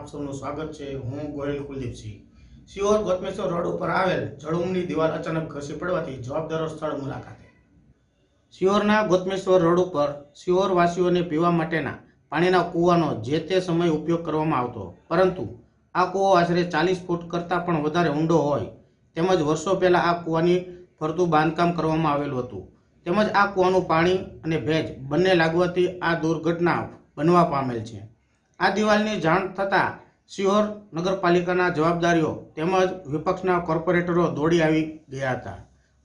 આપ સૌનું સ્વાગત છે. હું ગોહિલ કુલદીપસિંહ. સિહોર ગોતમેશ્વર રોડ ઉપર આવેલ જળુમની દિવાલ અચાનક ખસી પડવાથી જવાબદારો સ્થળ મુલાકાતે. સિહોરના ગોતમેશ્વર રોડ ઉપર સિહોરવાસીઓને પીવા માટેના પાણીના કૂવાનો જે તે સમયે ઉપયોગ કરવામાં આવતો. પરંતુ આ કૂવો આશરે ચાલીસ ફૂટ કરતાં પણ વધારે ઊંડો હોય. તેમજ વર્ષો પહેલાં આ કૂવાની ફરતું બાંધકામ કરવામાં આવેલું હતું. તેમજ આ કૂવાનું પાણી અને ભેજ બંને લાગવાથી આ દુર્ઘટના બનવા પામેલ છે. આ દિવાલની જાણ થતાં સિહોર નગરપાલિકાના જવાબદારીઓ તેમજ વિપક્ષના કોર્પોરેટરો દોડી આવી ગયા હતા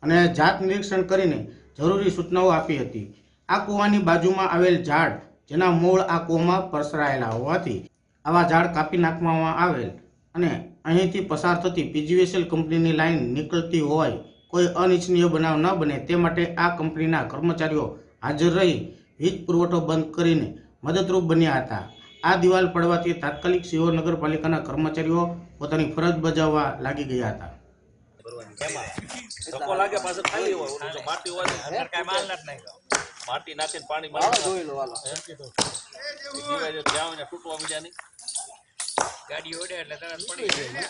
અને જાત નિરીક્ષણ કરીને જરૂરી સૂચનાઓ આપી હતી. આ કૂવાની બાજુમાં આવેલ ઝાડ, જેના મૂળ આ કૂવામાં પરસરાયેલા હોવાથી આવા ઝાડ કાપી નાખવામાં આવેલ અને અહીંથી પસાર થતી પીજીવીસીએલ કંપનીની લાઈન નીકળતી હોય, કોઈ અનિચ્છનીય બનાવ ન બને તે માટે આ કંપનીના કર્મચારીઓ હાજર રહી વીજ પુરવઠો બંધ કરીને મદદરૂપ બન્યા હતા. આ દિવાલ પડવાથી તાત્કાલિક સિહોર નગરપાલિકાના કર્મચારીઓ પોતાની ફરજ બજાવવા લાગી ગયા હતા. ધક્કો લાગે પાછો ખાલી હોય ઓલું તો માટી નાખીને પાણી હોય ને નહીં ગાડી ઓડે એટલે તરત પડી જાય.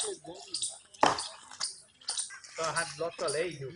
તો હાથ બ્લોક તો લઈ ગયું.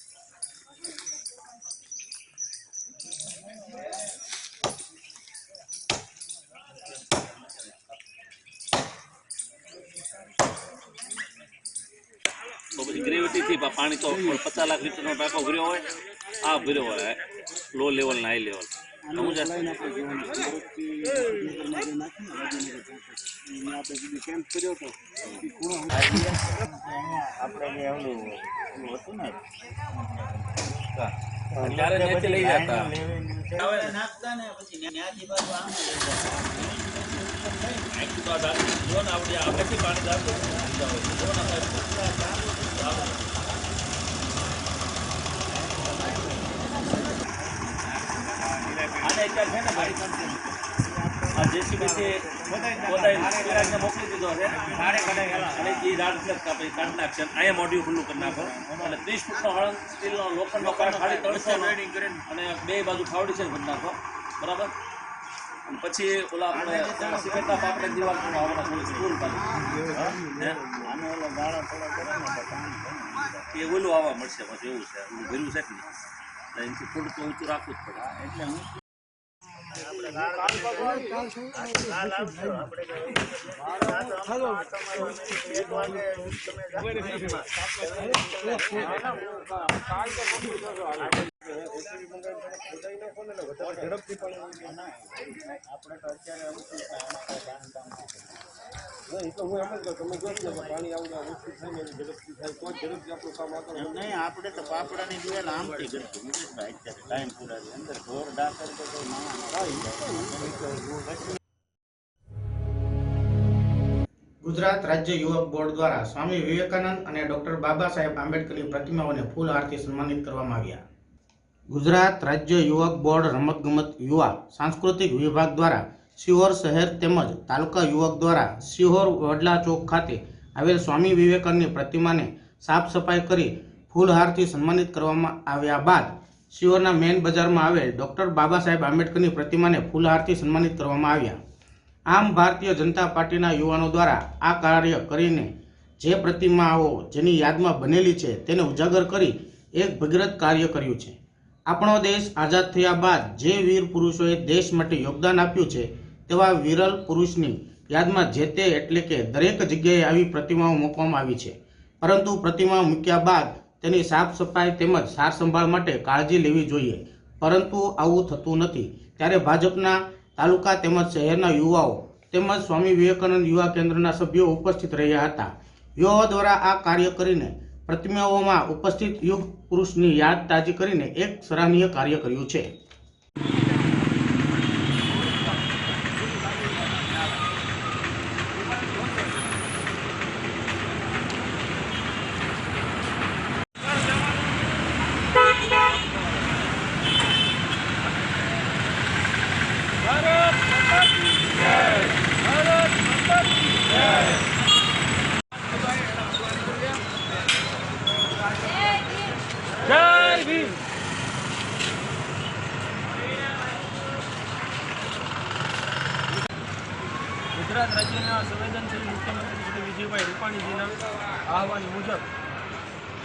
પછી ગ્રેવિટી થી પા- પાણી તો પચાસ લાખ લીટર નો ટાંકો ભર્યો હોય આ ભર્યો હોય લો લેવલ ને હાઈ લેવલ સમજ ત્યારે ત્યાંથી લઈ જતા. અહીંથી તો આ દાંતી જો ને આવડી આપેથી પાણી દાંતું ખુલ્લું કરી નાખો. ત્રીસ લોખંડનો ખાલી ત્રણસો અને બે બાજુ ફાવડી છે ભરી નાખો. બરાબર? પછી ઓલા આપણે? એ ઓલું આવવા મળશે પાછું એવું છે ઓલું ભર્યું છે નહીં એટલે એનાથી થોડુંક તો ઊંચું રાખવું જ પડે એટલે હું નહીં આપણે તો પાપડાની દિવાલ આમથી કરશું મુકેશભાઈ અત્યારે ટાઈમ પૂરા અંદર ઢોર ડાકર તો કોઈ માણસ ગુજરાત રાજ્ય યુવક બોર્ડ દ્વારા સ્વામી વિવેકાનંદ અને ડોક્ટર બાબા સાહેબ આંબેડકરની પ્રતિમાઓને ફૂલ આરતી સન્માનિત કરવામાં આવ્યા. ગુજરાત રાજ્ય યુવક બોર્ડ રમતગમત યુવા સાંસ્કૃતિક વિભાગ દ્વારા સિહોર શહેર તેમજ તાલુકા યુવક દ્વારા શિહોર વડલા ચોક ખાતે આવેલ સ્વામી વિવેકાનંદની પ્રતિમાને સાફ સફાઈ કરી ફૂલહારથી સન્માનિત કરવામાં આવ્યા બાદ શિહોરના મેન બજારમાં આવેલ ડૉક્ટર બાબા સાહેબ આંબેડકરની પ્રતિમાને ફૂલહારથી સન્માનિત કરવામાં આવ્યા. આમ ભારતીય જનતા પાર્ટીના યુવાનો દ્વારા આ કાર્ય કરીને જે પ્રતિમાઓ જેની યાદમાં બનેલી છે તેને ઉજાગર કરી એક ભગીરથ કાર્ય કર્યું છે. આપણો દેશ આઝાદ થયા બાદ જે વીર પુરુષોએ દેશ માટે યોગદાન આપ્યું છે તેવા વિરલ પુરુષની યાદમાં જે તે એટલે કે દરેક જગ્યાએ આવી પ્રતિમાઓ મૂકવામાં આવી છે. પરંતુ પ્રતિમાઓ મૂક્યા બાદ તેની સાફ સફાઈ તેમજ સાર સંભાળ માટે કાળજી લેવી જોઈએ. પરંતુ આવું થતું નથી. ત્યારે ભાજપના તાલુકા તેમજ શહેરના યુવાઓ તેમજ સ્વામી વિવેકાનંદ યુવા કેન્દ્રના સભ્યો ઉપસ્થિત રહ્યા હતા. યુવાઓ દ્વારા આ કાર્ય કરીને પ્રતિમાઓમાં ઉપસ્થિત યુગ પુરુષની યાદ તાજી કરીને એક સરાહનીય કાર્ય કર્યું છે.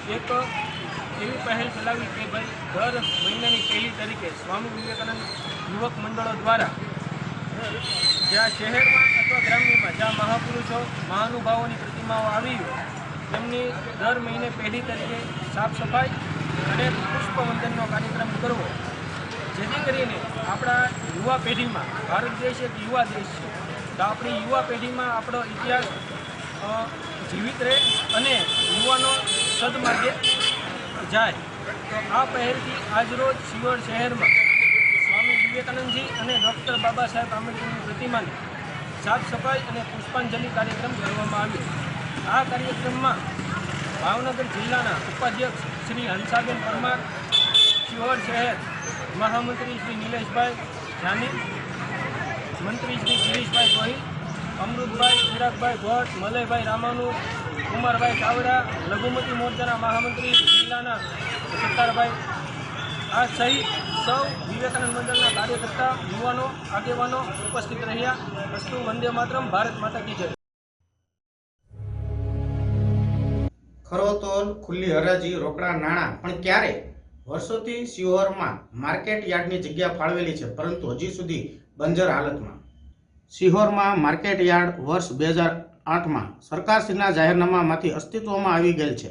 એક એવી પહેલ ચલાવી કે ભાઈ દર મહિનાની પહેલી તરીકે સ્વામી વિવેકાનંદ યુવક મંડળો દ્વારા જ્યાં શહેરમાં અથવા ગ્રામ્યમાં જ્યાં મહાપુરુષો મહાનુભાવોની પ્રતિમાઓ આવી તેમની દર મહિને પહેલી તરીકે સાફ સફાઈ અને પુષ્પવંદનનો કાર્યક્રમ કરવો. જેથી કરીને આપણા યુવા પેઢીમાં, ભારત દેશ એક યુવા દેશ છે, તો આપણી યુવા પેઢીમાં આપણો ઇતિહાસ જીવિત રહે અને યુવાનો સદમાર્ગે જાય. તો આ પહેલથી આજરોજ સિયોર શહેરમાં સ્વામી વિવેકાનંદજી અને ડૉક્ટર બાબા સાહેબ આંબેડકરની પ્રતિમાને સાફ સફાઈ અને પુષ્પાંજલિ કાર્યક્રમ કરવામાં આવ્યો. આ કાર્યક્રમમાં ભાવનગર જિલ્લાના ઉપાધ્યક્ષ શ્રી હંસાબેન પરમાર શિહોર શહેર મહામંત્રી શ્રી નિલેશભાઈ જાની, મંત્રી શ્રી ગિરીશભાઈ ગોહિલ, અમૃતભાઈ ચિરાગભાઈ ભટ્ટ, મલયભાઈ રામાનુ કુમારભાઈ ચાવડા, લઘુમતી મોરચાના મહામંત્રી, જિલ્લાના સત્તારભાઈ. આ સહિત સૌ વિવેકાનંદ મંડળના કાર્યકર્તા, યુવાનો, આગેવાનો ઉપસ્થિત રહ્યા. વસ્તુ વંદે માતરમ, ભારત માતા કી જય. ખરોતોલ, ખુલ્લી હરાજી, રોકડા, નાણાં. પણ ક્યારે? વર્ષોથી સિહોરમાં માર્કેટ યાર્ડની જગ્યા ફાળવેલી છે, પરંતુ હજી સુધી બંજર હાલતમાં. સિહોરમાં માર્કેટ યાર્ડ વર્ષ બે હજાર આઠમાં સરકારશ્રીના જાહેરનામામાંથી અસ્તિત્વમાં આવી ગયેલ છે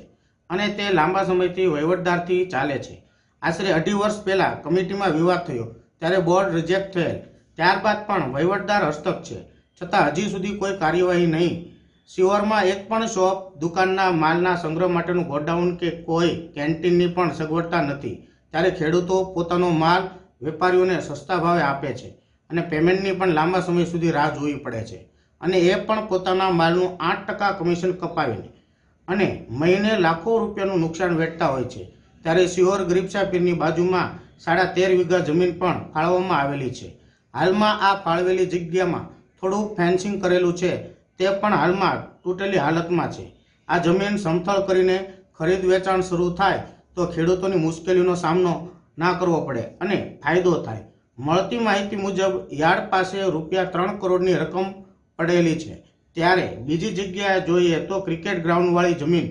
અને તે લાંબા સમયથી વહીવટદારથી ચાલે છે. આશરે અઢી વર્ષ પહેલાં કમિટીમાં વિવાદ થયો, ત્યારે બોર્ડ રિજેક્ટ થયેલ. ત્યારબાદ પણ વહીવટદાર હસ્તક છે. છતાં હજી સુધી કોઈ કાર્યવાહી નહીં. શિહોરમાં એક પણ શોપ, દુકાનના માલના સંગ્રહ માટેનું ગોડાઉન કે કોઈ કેન્ટીનની પણ સગવડતા નથી. ત્યારે ખેડૂતો પોતાનો માલ વેપારીઓને સસ્તા ભાવે આપે છે અને પેમેન્ટની પણ લાંબા સમય સુધી રાહ જોવી પડે છે. અને એ પણ પોતાના માલનું આઠ ટકા કમિશન કપાવીને. અને મહિને લાખો રૂપિયાનું નુકસાન વેઠતા હોય છે. ત્યારે સિહોર ગરીબશા પીરની બાજુમાં સાડા તેર વીઘા જમીન પણ ફાળવવામાં આવેલી છે. હાલમાં આ ફાળવેલી જગ્યામાં થોડું ફેન્સિંગ કરેલું છે. તે પણ હાલમાં તૂટેલી હાલતમાં છે. આ જમીન સમથળ કરીને ખરીદ વેચાણ શરૂ થાય તો ખેડૂતોની મુશ્કેલીનો સામનો ના કરવો પડે અને ફાયદો થાય. મળતી માહિતી મુજબ યાર્ડ પાસે રૂપિયા ત્રણ કરોડની રકમ પડેલી છે. ત્યારે બીજી જગ્યાએ જોઈએ તો ક્રિકેટ ગ્રાઉન્ડવાળી જમીન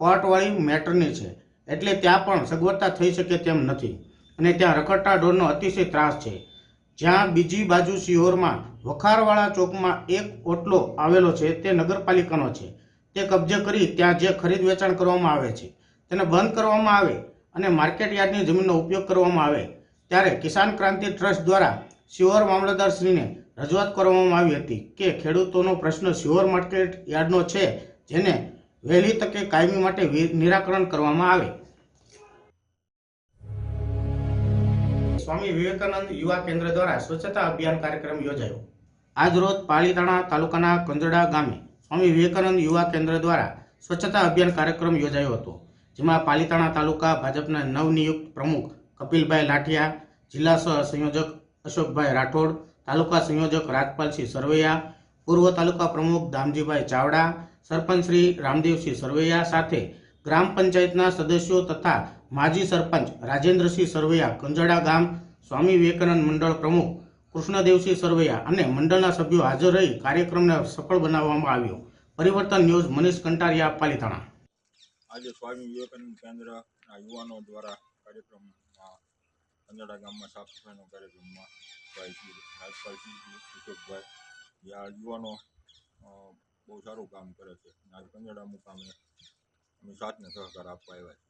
કોર્ટવાળી મેટરની છે. એટલે ત્યાં પણ સગવડતા થઈ શકે તેમ નથી અને ત્યાં રખડતા ઢોરનો અતિશય ત્રાસ છે. જ્યાં બીજી બાજુ સિહોરમાં વખારવાળા ચોકમાં એક ઓટલો આવેલો છે તે નગરપાલિકાનો છે. તે કબજે કરી ત્યાં જે ખરીદ વેચાણ કરવામાં આવે છે તેને બંધ કરવામાં આવે અને માર્કેટ યાર્ડની જમીનનો ઉપયોગ કરવામાં આવે. ત્યારે કિસાન ક્રાંતિ ટ્રસ્ટ દ્વારા સિહોર મામલતદારશ્રીને રજૂઆત કરવામાં આવી હતી કે ખેડૂતોનો પ્રશ્ન સિહોર માર્કેટ યાર્ડનો છે, જેને વહેલી તકે કાયમી માટે નિરાકરણ કરવામાં આવે. સ્વામી વિવેકાનંદ યુવા કેન્દ્ર દ્વારા સ્વચ્છતા અભિયાન કાર્યક્રમ યોજાયો. આજરોજ પાલીતાણા તાલુકાના કંજડા ગામે સ્વામી વિવેકાનંદ યુવા કેન્દ્ર દ્વારા સ્વચ્છતા અભિયાન કાર્યક્રમ યોજાયો હતો, જેમાં પાલીતાણા તાલુકા ભાજપના નવનિયુક્ત પ્રમુખ કપિલભાઈ લાઠિયા, જિલ્લા સહ સંયોજક અશોકભાઈ રાઠોડ તાલુકા સંયોજક રાજપાલસિંહ સરવૈયા, પૂર્વ તાલુકા પ્રમુખ દામજીભાઈ ચાવડા, સરપંચ શ્રી રામદેવસિંહ સરવૈયા સાથે ગ્રામ પંચાયતના સદસ્યો તથા માજી સરપંચ રાજેન્દ્રસિંહ સરવૈયા કંજડા ગામ, સ્વામી વિવેકાનંદ મંડળ પ્રમુખ કૃષ્ણદેવસિંહ સરવૈયા અને મંડળના સભ્યો હાજર રહી કાર્યક્રમને સફળ બનાવવામાં આવ્યો. પરિવર્તન ન્યૂઝ મનીષ કંટારિયા, પાલીતાણા. આજે સ્વામી વિવેકાનંદ કેન્દ્રના યુવાનો દ્વારા કાર્યક્રમમાં કંજાડા ગામમાં સાફ સફાઈનો કાર્યક્રમમાં ભાઈ શ્રી જે આ યુવાનો બહુ સારું કામ કરે છે આજ કંજાડા મુકામે અમે સાથને સહકાર આપવા આવ્યા છીએ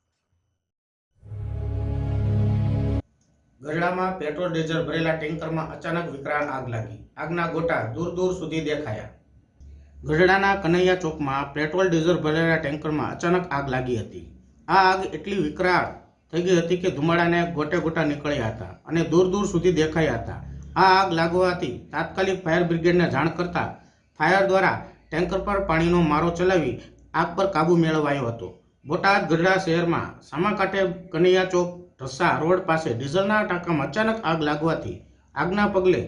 ગરડામાં પેટ્રોલ, ડીઝલ ભરેલા ટેન્કરમાં અચાનક વિકરાળ આગ લાગી. આગના ગોટા દૂર દૂર સુધી દેખાયા. ગઢડાના કનૈયા ચોકમાં પેટ્રોલ, ડીઝલ ભરેલા ટેન્કરમાં અચાનક આગ લાગી હતી. આ આગ એટલી વિકરાળ થઈ ગઈ હતી કે ધુમાડાને ગોટે ગોટા નીકળ્યા હતા અને દૂર દૂર સુધી દેખાયા હતા. આ આગ લાગવાથી તાત્કાલિક ફાયર બ્રિગેડને જાણ કરતા ફાયર દ્વારા ટેન્કર પર પાણીનો મારો ચલાવી આગ પર કાબુ મેળવાયો હતો. બોટાદ ગઢડા શહેરમાં સામાકાંઠે કનૈયા ચોક, ઢસા રોડ પાસે ડીઝલના ટાંકામાં અચાનક આગ લાગવાથી આગના પગલે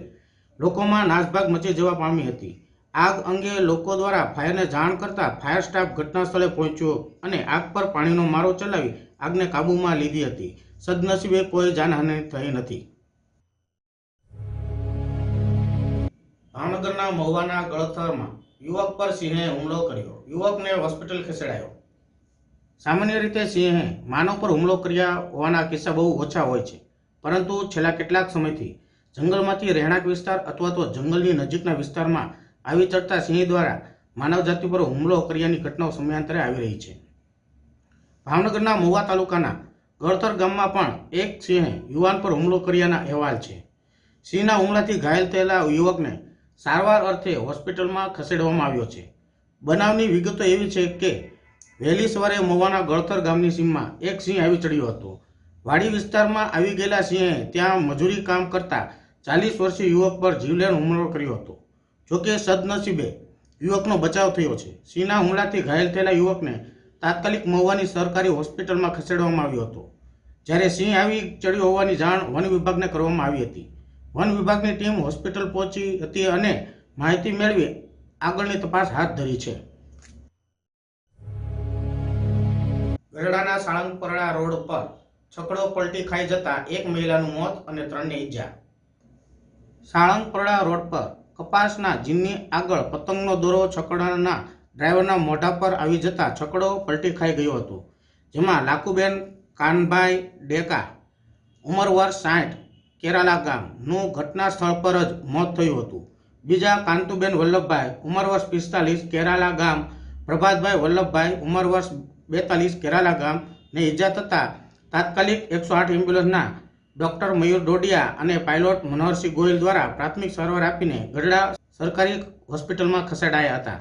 લોકોમાં નાસભાગ મચી જવા પામી હતી. આગ અંગે લોકો દ્વારા ફાયરને જાણ કરતા ફાયર સ્ટાફ ઘટના સ્થળે પહોંચ્યો અને આગ પર પાણીનો મારો ચલાવી આગને કાબૂમાં લીધી હતી. સદનસીબે કોઈ જાનહાનિ થઈ નથી. ભાવનગરના મહુવાના ગળથરમાં યુવક પર સિંહે હુમલો કર્યો. યુવકને હોસ્પિટલ ખસેડાયો. સામાન્ય રીતે સિંહે માનવ પર હુમલો કર્યા હોવાના કિસ્સા બહુ ઓછા હોય છે. પરંતુ છેલ્લા કેટલાક સમયથી જંગલમાંથી રહેણાંક વિસ્તાર અથવા તો જંગલની નજીકના વિસ્તારમાં આવી ચડતા સિંહ દ્વારા માનવજાતિ પર હુમલો કર્યાની ઘટનાઓ સમયાંતરે આવી રહી છે. ભાવનગરના મહુવા તાલુકાના ગળથર ગામમાં પણ એક સિંહે યુવાન પર હુમલો કર્યાના અહેવાલ છે. સિંહના હુમલાથી ઘાયલ થયેલા યુવકને સારવાર અર્થે હોસ્પિટલમાં ખસેડવામાં આવ્યો છે. બનાવની વિગતો એવી છે કે, વહેલી સવારે મહુવાના ગળથર ગામની સીમમાં એક સિંહ આવી ચડ્યો હતો. વાડી વિસ્તારમાં આવી ગયેલા સિંહે ત્યાં મજૂરી કામ કરતા ચાલીસ વર્ષીય યુવક પર જીવલેણ હુમલો કર્યો હતો. જોકે સદનસીબે યુવકનો બચાવ થયો છે. સિંહના હુમલાથી ઘાયલ થયેલા યુવકને તાત્કાલિક મહુવાની સરકારી હોસ્પિટલમાં ખસેડવામાં આવ્યો હતો. જ્યારે સિંહ આવી ચડ્યો હોવાની જાણ વન વિભાગને કરવામાં આવી હતી. વન વિભાગની ટીમ હોસ્પિટલ પહોંચી હતી અને માહિતી મેળવી આગળની તપાસ હાથ ધરી છે. ગરડાના સાળંગપરડા રોડ પર છકડો પલટી ખાઈ જતા એક મહિલાનું મોત અને ત્રણને ઈજા. સાળંગપરણા રોડ પર કપાસના જીનની આગળ પતંગનો દોરો છકડાના ડ્રાઈવરના મોઢા પર આવી જતા છકડો પલટી ખાઈ ગયો હતો, જેમાં લાખુબેન કાનભાઈ ડેકા ઉંમર સાઠ, કેરાલા ગામનું ઘટના સ્થળ પર જ મોત થયું હતું. બીજા કાંતુબેન વલ્લભભાઈ ઉંમર વર્ષ પિસ્તાલીસ, કેરાલા ગામ પ્રભાતભાઈ વલ્લભભાઈ ઉંમર વર્ષ બેતાલીસ, કેરાલા ગામ ને ઈજા થતાં તાત્કાલિક એકસો આઠ એમ્બ્યુલન્સના ડોક્ટર મયુર ડોડિયા અને પાયલોટ મનોહરસિંહ ગોયલ દ્વારા પ્રાથમિક સારવાર આપીને ગઢડા સરકારી હોસ્પિટલમાં ખસેડાયા હતા.